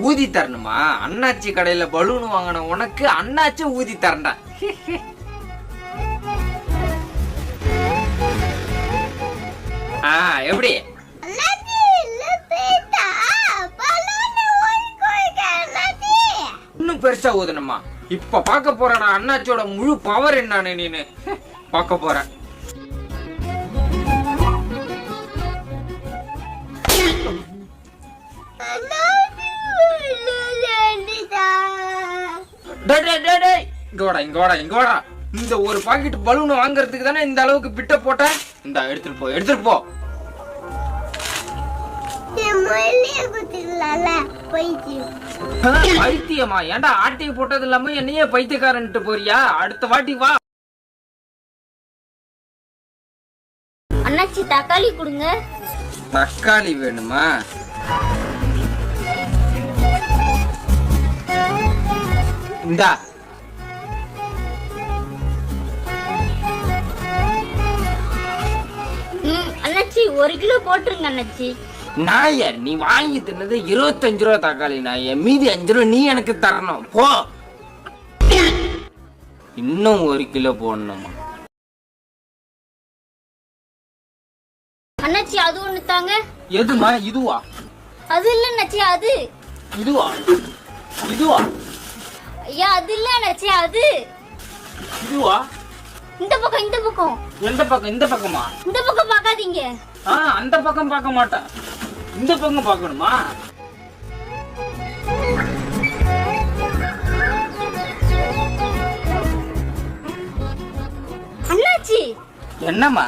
ஊதி தரணுமா? அண்ணாச்சி கடையில பலூன் வாங்கின உனக்கு அண்ணாச்சி ஊதி தரண்டா. ஆ எப்படி? இன்னும் பெருசா ஊதணுமா? இப்ப பார்க்க போறடா அண்ணாச்சியோட முழு பவர் என்னன்னு நீனு. பார்க்க போற அண்ணாச்சி டேய், டேய், டேய், டேய். இங்க வாடா இங்க வாடா இங்க வாடா இந்த ஒரு பாக்கெட் பலூன் வாங்குறதுக்கு தானே இந்த அளவுக்கு பிட்ட போட்ட? இந்த எடுத்துட்டு போ எடுத்துட்டு போ. பைத்தியமா. ஏன்டா ஆட்டையை போட்டது இல்லாம என்னையே பைத்தியக்காரன்ட்டு போறியா? அடுத்த வாட்டி வா. அண்ணாச்சி தக்காளி கொடுங்க. தக்காளி வேணுமா? இந்தா. அண்ணாச்சி ஒரு கிலோ போட்டுருங்க அண்ணாச்சி. நாய நீ வாங்கி தின்னது இருபத்தஞ்சு ரூபா தக்காளி நாய. மீதி அஞ்சு ரூபா நீ எனக்கு தரணும். போ. இன்னும் ஒரு கிலோ போடணுமா? அண்ணாச்சி அது ஒண்ணு தாங்க. எதுமா? இதுவா? அது இல்ல அண்ணாச்சி அது. இதுவா? இதுவா? ஐயா அது இல்ல அண்ணாச்சி அது. இதுவா? இந்த பக்கம் இந்த பக்கம். எந்த பக்கம் இந்த பக்கமா? இந்த பக்கம் பார்க்காதீங்க. ஆ அந்த பக்கம் பார்க்க மாட்டேன். இந்த பக்கம் பார்க்கணுமா? அண்ணாச்சி. என்னம்மா?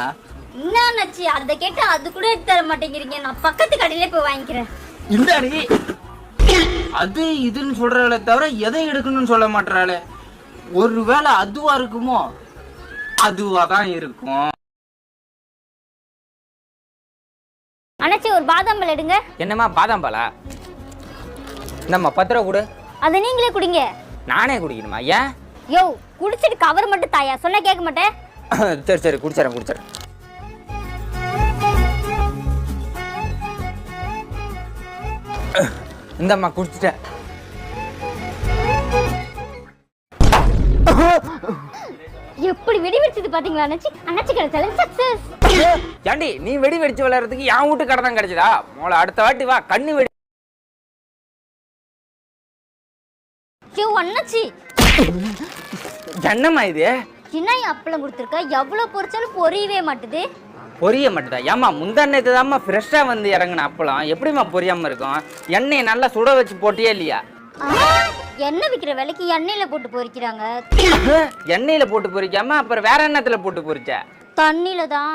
என்ன அண்ணாச்சி அந்த கேட்டா அது கூட எடுத்து தர மாட்டேங்கிறீங்க. நான் பக்கத்து கடையில போய் வாங்கிக்கிறேன். இந்தாடி. அது இதுன்னு சொல்றாளே தவிர எதை எடுக்கணும்னு சொல்ல மாட்டாளே ஒருவேளை அதுவா இருக்குமோ? அதுவா தான் இருக்கும். அண்ணாச்சி ஒரு பாதாம் பழம் எடுங்க. என்னம்மா பாதாம் பாலா? நம்ம பத்து ரூபா கொடு. அதை நீங்களே குடிங்க. நானே குடிக்கணுமா? ஏன்? யோ குடிச்சிட்டு கவர் மட்டும் தாயா? சொன்னா கேட்க மாட்டேன். சரி சரி குடிச்சிடறேன் குடிச்சிடறேன் இந்தம்மா குடிச்சிட்டேன். எப்படி வெடி வெடிச்சது பாத்தீங்களா அண்ணாச்சி? அண்ணாச்சி கிடைச்சால சக்சஸ் ஏண்டி நீ வெடி வெடிச்சு விளையாடுறதுக்கு என் வீட்டு கடை தான் கிடைச்சதா? மோளை அடுத்த வாட்டி வா கண்ணு வெடி யோ அண்ணாச்சி. என்னம்மா இது? என்ன அப்பளம் கொடுத்துருக்கா? எவ்வளவு பொரிச்சாலும் பொரியவே மாட்டுது. பொரிய மாட்டேதா. ஏம்மா முந்தானத்து தாம்மா ஃப்ரெஷ்ஷாக வந்து இறங்கின அப்பளம். எப்படிம்மா பொரியாம இருக்கும்? எண்ணெயை நல்லா சுட வச்சு போட்டியே இல்லையா? எண்ணெய் விக்கிற விலைக்கு எண்ணெயில போட்டு பொரிக்கிறாங்க எண்ணெயில போட்டு பொரிக்காம அப்புறம் வேற எண்ணத்துல போட்டு பொரிச்ச தண்ணியில தான்